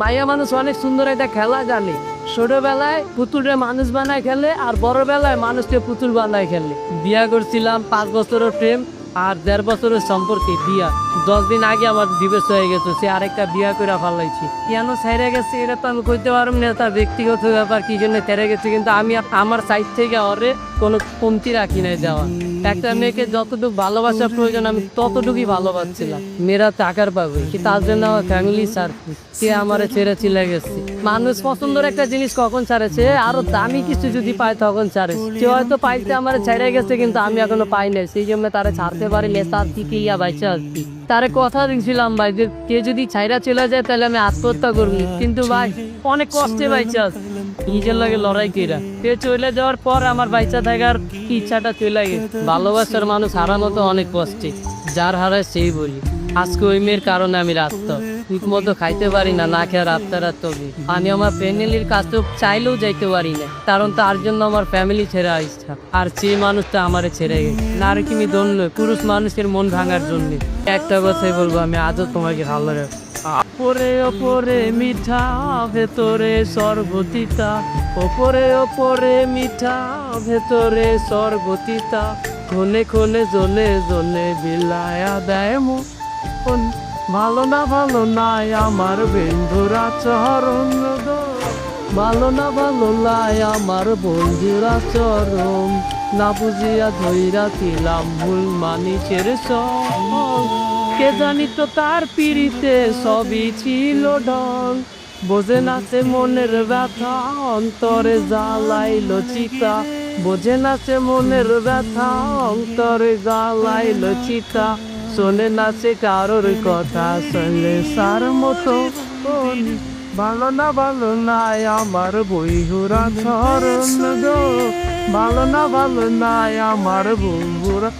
মাইয়া মানুষ অনেক সুন্দর একটা খেলা জানে। ছোটবেলায় পুতুলরে মানুষ বানায় খেলে আর বড়বেলায় মানুষকে পুতুল বানায় খেলে। বিয়া করছিলাম পাঁচ বছরের প্রেম আর দেড় বছরের সম্পর্কে বিয়া। দশ দিন আগে আমার দিবস হয়ে গেছে, সে আরেকটা বিয়া করে ফেলাইছি। কেন ছেড়ে গেছে এটা তো আমি কইতে পারব না তার ব্যক্তিগত ব্যাপার, কি জন্য ছেড়ে গেছে, কিন্তু আমি আমার সাইড থেকে ওরে কোনো কমতি রাখি নাই দেওয়া। একটা মেয়েকে যতটুকু ভালোবাসার প্রয়োজন, আমি ততটুকুই ভালোবাসছিলাম। মেয়েরা টাকার পাবে, কি তার জন্য আমার ফ্যামিলি স্যার সে আমার ছেড়ে চলে গেছে? মানুষ পছন্দের একটা জিনিস কখন ছাড়েছে? আরও দামি কিছু যদি পায় তখন ছাড়ে। সে হয়তো পাইতে আমার ছেড়ে গেছে, কিন্তু আমি এখনও পাই নাই। সেই জন্য তারা ছাড়তে পারি তার থেকে ইয়া বাইচা আসছি তারে কথা দিয়েছিলাম ভাই, যে কে যদি ছাইরা চলে যায়, তাহলে আমি আত্মহত্যা করব। কিন্তু ভাই, অনেক কষ্টে বাইচা আসছি নিজের লাগে লড়াই কইরা। সে চলে যাওয়ার পর আমার বাইচা থাকার ইচ্ছাটা চলে গেছে। ভালোবাসার মানুষ হারানো তো অনেক কষ্টে, যার হারায় সেই বলি। আজকে ওই মেয়ের কারণে আমি রাস্ত ঠিক মতো খাইতে পারি না না খেয়ে রাস্তা রাত তবে। আমি আমার ফ্যামিলির কাছে চাইলেও যাইতে পারি না, কারণ তার জন্য আমার ফ্যামিলি ছেড়ে আসছে আর সেই মানুষটা আমারে ছেড়ে গেছে, নারী কিমি দন্য পুরুষ মানুষের মন ভাঙার জন্য। একটা কথাই বলব, আমি আজও তোমাকে ভালো রাখব ওপরে ওপরে মিঠা ভেতরে সর্বতিতা। ওপরে ওপরে মিঠা ভেতরে সর্বতিতা। কোনে কোনে জলে জলে বিলায়া দেয় মন। ভালো না ভালো নাই আমার বন্ধুরা চরণ। ভালো না ভালো লাই আমার বন্ধুরা চরম না বুঝিয়া ধইরা ছিলাম ভুল মানিসের সব। কে জানি তো তার পিড়িতে সবই ছিল ঢং বোঝে না সে মনের ব্যথা, অন্তরে জ্বালাইল চিতা। বোঝে না সে মনের ব্যথা, অন্তরে জ্বালাইল চিতা। শোনে না সে কারোর কথা শুনলে সার মতো ভালো না, ভালো নাই আমার বইহুরা ছরণ গো। ভালো না, ভালো নাই আমার বন্ধুরা